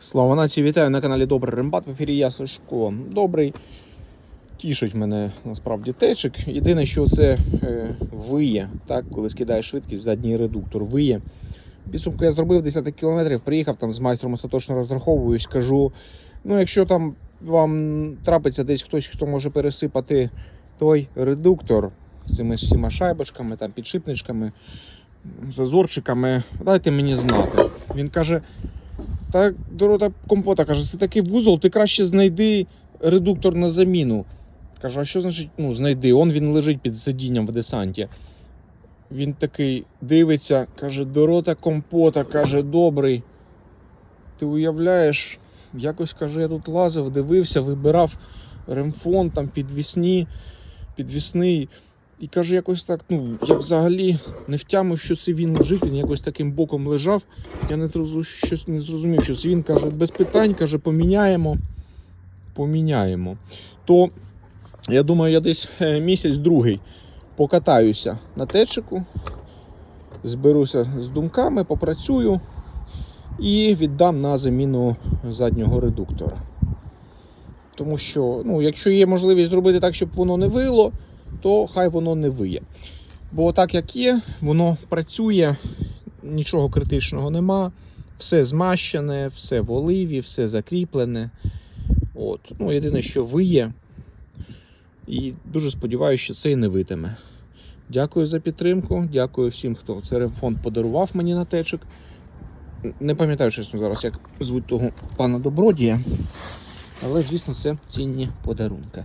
Слава нації, вітаю на каналі Добрий Рембат. В ефірі я Сашко. Добрий. Тішить мене насправді течик. Єдине, що це е, виє, так, коли скидаєш швидкість, задній редуктор виє. Підсумку я зробив 10 кілометрів, приїхав там з майстром остаточно розраховуюсь, кажу. Ну, якщо там вам трапиться десь хтось, хто може пересипати той редуктор з цими всіма шайбочками, там, підшипничками, зазорчиками, дайте мені знати. Він каже. Та Дорота компота каже, це такий вузол, ти краще знайди редуктор на заміну. Кажу, а що значить ну, знайди? Он він лежить під сидінням в десанті. Він такий дивиться, каже, Дорота компота, каже, добрий. Ти уявляєш, якось каже, я тут лазив, дивився, вибирав ремфон там підвісні, підвісний. І каже, якось так, ну, я взагалі не втямив, що це він лежить, він якось таким боком лежав. Я не зрозумів, щось не зрозумів, що це він каже, без питань, каже, поміняємо. Поміняємо. То я думаю, я десь е, місяць другий покатаюся на течику, зберуся з думками, попрацюю і віддам на заміну заднього редуктора. Тому що, ну, якщо є можливість зробити так, щоб воно не вило, то хай воно не виє. Бо так як є, воно працює, нічого критичного нема, все змащене, все в оливі, все закріплене. От. Ну, єдине, що виє. І дуже сподіваюся, що це і не витиме. Дякую за підтримку. Дякую всім, хто цей ремфонд подарував мені на течик. Не пам'ятаю, чесно, зараз, як звуть того пана Добродія. Але, звісно, це цінні подарунки